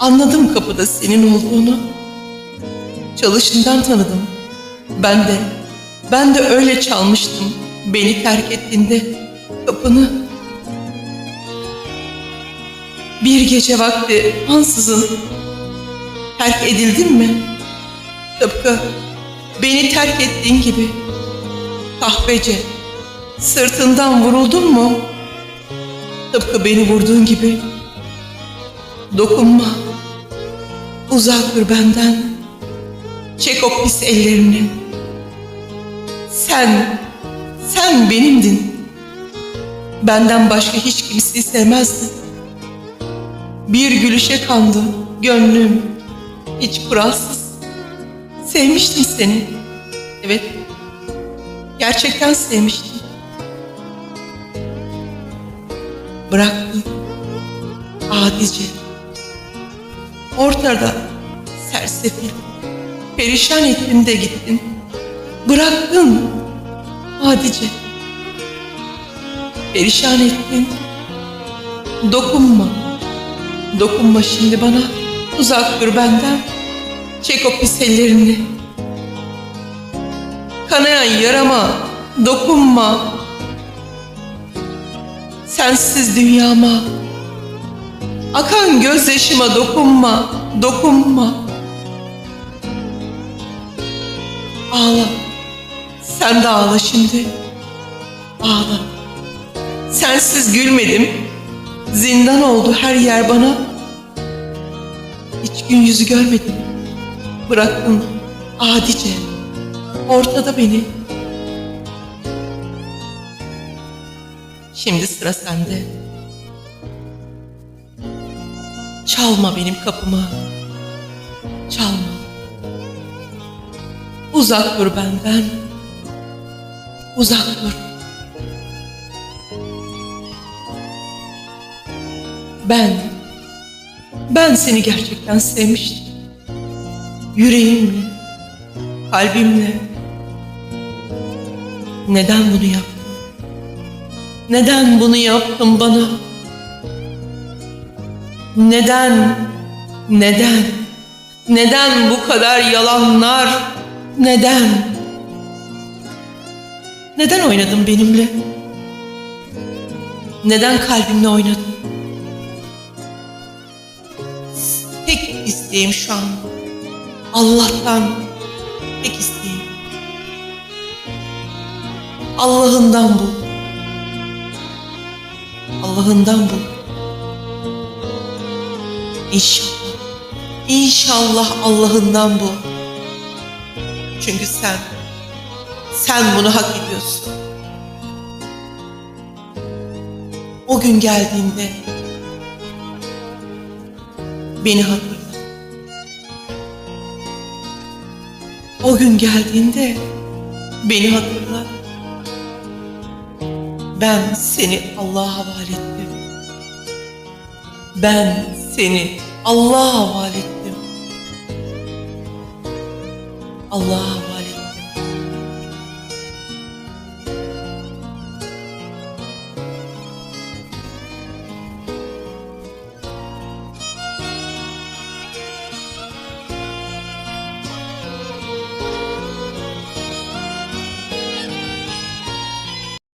Anladım kapıda senin olduğunu. Çalışından tanıdım. Ben de, ben de öyle çalmıştım. Beni terk ettiğinde kapını. Bir gece vakti ansızın terk edildin mi? Tıpkı beni terk ettiğin gibi. Kahvece sırtından vuruldun mu? Tıpkı beni vurduğun gibi. Dokunma. Uzak dur benden. Çek o pis ellerini. Sen, sen benimdin. Benden başka hiç kimseyi sevmezdin. Bir gülüşe kandı gönlüm. Hiç kuralsız. Sevmiştim seni. Evet. Gerçekten sevmiştim. Bıraktım. Adice. Ortada sersefil. Perişan ettin de gittin. Bıraktın. Adice. Perişan ettin. Dokunma. Dokunma şimdi bana. Uzak dur benden. Çek o pis ellerini. Kanayan yarama dokunma. Sensiz dünyama. Akan gözyaşıma dokunma, dokunma. Ağla. Sen de ağla şimdi. Ağla. Sensiz gülmedim. Zindan oldu her yer bana. Hiç gün yüzü görmedim. Bıraktın adice. Ortada beni. Şimdi sıra sende. Çalma benim kapımı. Çalma. Uzak dur benden. Uzak dur. Ben, ben seni gerçekten sevmiştim. Yüreğimle, kalbimle. Neden bunu yaptın? Neden bunu yaptın bana? Neden? Neden? Neden bu kadar yalanlar? Neden? Neden oynadın benimle? Neden kalbimle oynadın? Tek isteğim şu an Allah'tan tek isteğim. Allah'ından bul. Allah'ından bul. İnşallah. İnşallah Allah'ından bul. Çünkü sen, sen bunu hak ediyorsun. O gün geldiğinde beni hatırla. O gün geldiğinde beni hatırla. Ben seni Allah'a havale ettim. Ben seni Allah'a havale. Allah'a havale